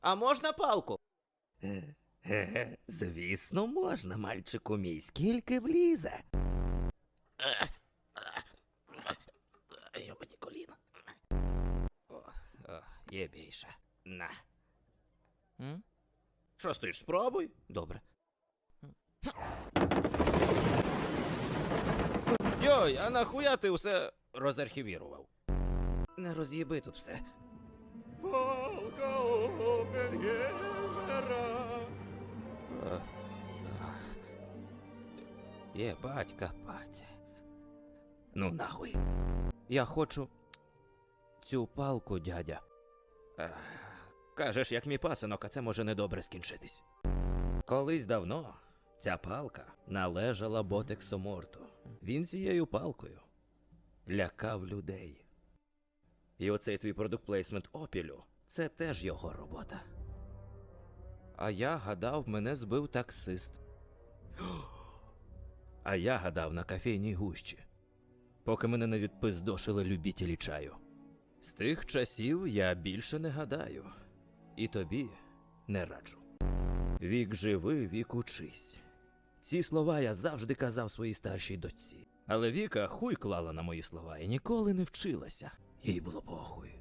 А можна палку? Ге-ге, звісно, можна, мальчику мій, скільки влізе. Йобані коліна. Є більше. На. М? Що стоїш, спробуй? Добре. Йой, а нахуя ти все. Розархівірував. Не роз'їби тут все. Палка Є батька, батя. Ну нахуй. Я хочу цю палку, дядя. Ах, Кажеш, як мій пасинок, а це може недобре скінчитись. Колись давно ця палка належала Ботексу Морту. Він цією палкою лякав людей. І оцей твій продукт плейсмент опілю це теж його робота. А я гадав, мене збив таксист. А я гадав на кофейній гущі, поки мене не відпиздошили любітелі чаю. З тих часів я більше не гадаю, і тобі не раджу. Вік живи, вік учись. Ці слова я завжди казав своїй старшій дочці. Але Віка хуй клала на мої слова і ніколи не вчилася. Їй було похуй.